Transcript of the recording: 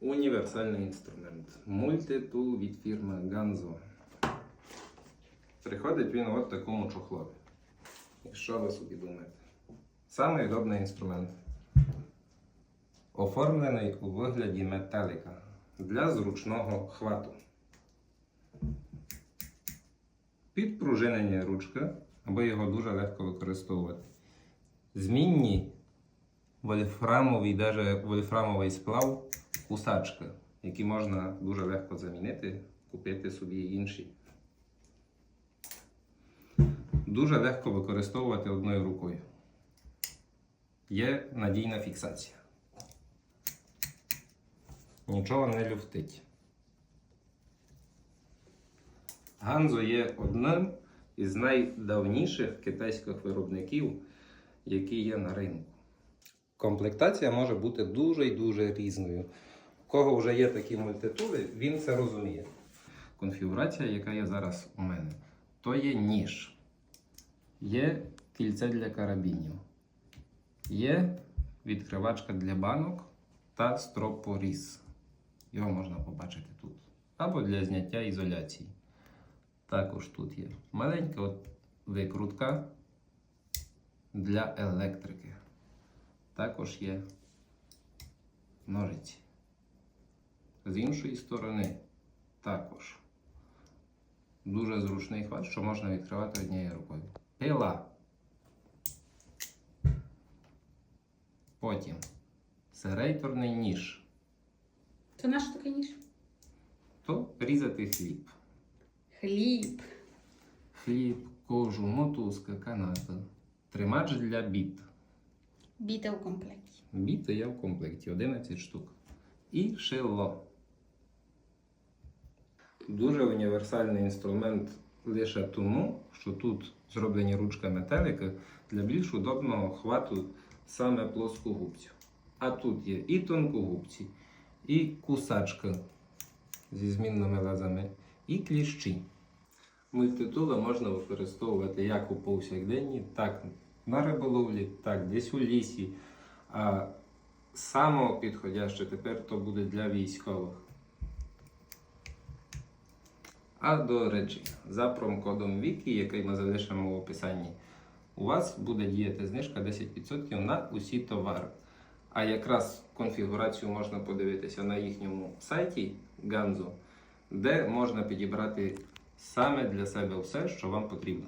Універсальний інструмент. Мультитул від фірми Ganzo. Приходить він от такому чохлові. І що ви собі думаєте? Самий удобний інструмент. Оформлений у вигляді метелика для зручного хвату. Підпружинення ручки, аби його дуже легко використовувати. Змінні вольфрамовий, даже вольфрамовий сплав кусачки, які можна дуже легко замінити, купити собі інші. Дуже легко використовувати одною рукою. Є надійна фіксація. Нічого не люфтить. Ганзо є одним із найдавніших китайських виробників, які є на ринку. Комплектація може бути дуже і дуже різною. Кого вже є такі мультитули, він це розуміє. Конфігурація, яка є зараз у мене, то є ніж, є кільце для карабінів, є відкривачка для банок та стропоріз. Його можна побачити тут. Або для зняття ізоляції. Також тут є маленька от викрутка для електрики. Також є ножиці. З іншої сторони також дуже зручний хват, що можна відкривати однією рукою. Пила. Потім серейторний ніж. Це наш такий ніж? То різати хліб. Хліб. Хліб, кожу, мотузка, каната. Тримач для біт. Біте у комплекті. Біти є в комплекті 11 штук. І шило. Дуже універсальний інструмент лише тому, що тут зроблені ручка метелика для більш удобного хвату саме плоскогубцю. А тут є і тонкогубці, і кусачка зі змінними лазами, і кліщі. Мультитула можна використовувати як у повсякденні, так на риболовлі, так десь у лісі. А саме підходяще тепер то буде для військових. А до речі, за промокодом Вікі, який ми залишимо в описанні, у вас буде діяти знижка 10% на усі товари. А якраз конфігурацію можна подивитися на їхньому сайті Ganzo, де можна підібрати саме для себе все, що вам потрібно.